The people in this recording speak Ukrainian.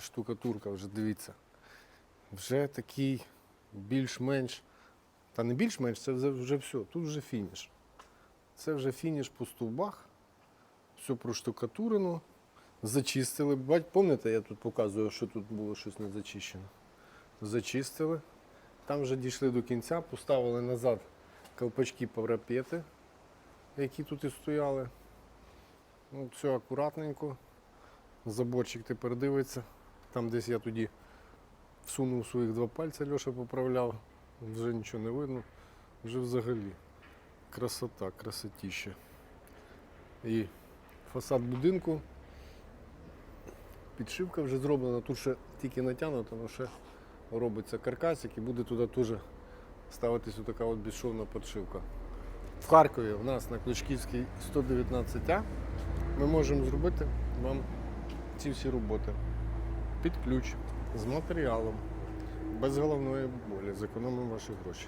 Штукатурка вже дивіться. Вже такий більш-менш. Та не більш-менш, це вже, все. Тут вже фініш. Це вже фініш по стовбах. Все проштукатурено. Зачистили. Бать, пам'ятаєте, я тут показую, що тут було щось не зачищено. Зачистили. Там вже дійшли до кінця, поставили назад колпачки парапети, які тут і стояли. Ну, все акуратненько. Заборчик тепер дивиться. Там десь я тоді всунув своїх два пальця, Льоша поправляв. Вже нічого не видно. Вже взагалі. Красота, красотіще. І фасад будинку. Підшивка вже зроблена, тут ще тільки натягнуто, але ще робиться каркасик і буде туди теж ставитись така от безшовна підшивка. В Харкові в нас на Кличківській 119А ми можемо зробити вам ці всі роботи під ключ, з матеріалом, без головної болі, зекономимо ваші гроші.